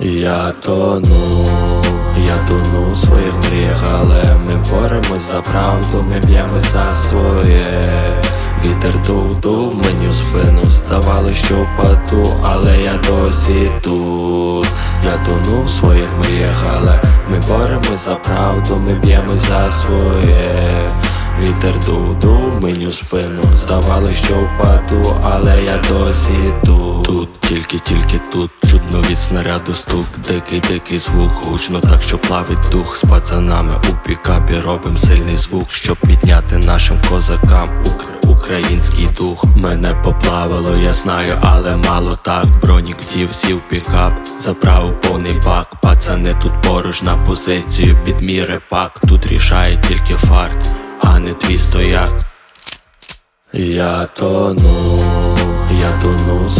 Я тону, я тону в своїх мріях, але ми боремось за правду, ми б'ємось за своє. Вітер дув, дув мені в спину, здавалось, що впаду, але я досі тут. Я тону в своїх мріях, але ми боремось за правду, ми б'ємось за своє. Вітер дув, дув мені в спину, здавалось, що впаду, але я досі тут. Тільки, тільки тут, чутно від снаряду стук, дикий, дикий звук, гучно так, що плавить дух з пацанами у пікапі робим сильний звук, щоб підняти нашим козакам Укр- український дух. Мене поплавило, я знаю, але мало так. Бронік вдів, сів пікап, заправив повний бак. Пацани тут поруч на позицію, підміри пак. Тут рішає тільки фарт, а не твій стояк. Я тону, я тону в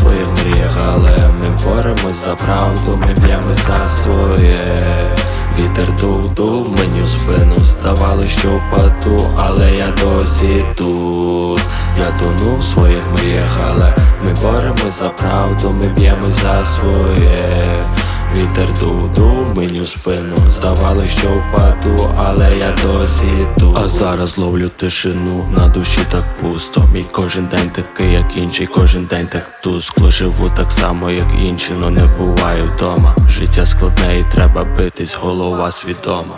боремось за правду, ми б'ємось за своє. Вітер дув, дув мені в спину, ставали що впаду, але я досі тут. Я тону в своїх мріях, але ми боремось за правду, ми б'ємось за своє. Вітер дув мені в спину, здавалось, що впаду, але я досі йду А зараз ловлю тишину, на душі так пусто. Мій кожен день такий, як інший, кожен день так тускло. Живу так само, як інші, но не буваю вдома. Життя складне і треба битись, голова свідома.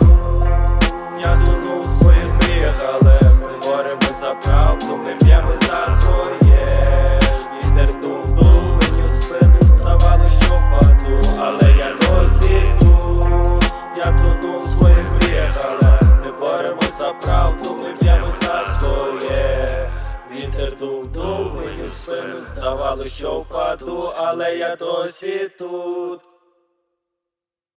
Дув мені спину, здавалось, що впаду, але я досі тут.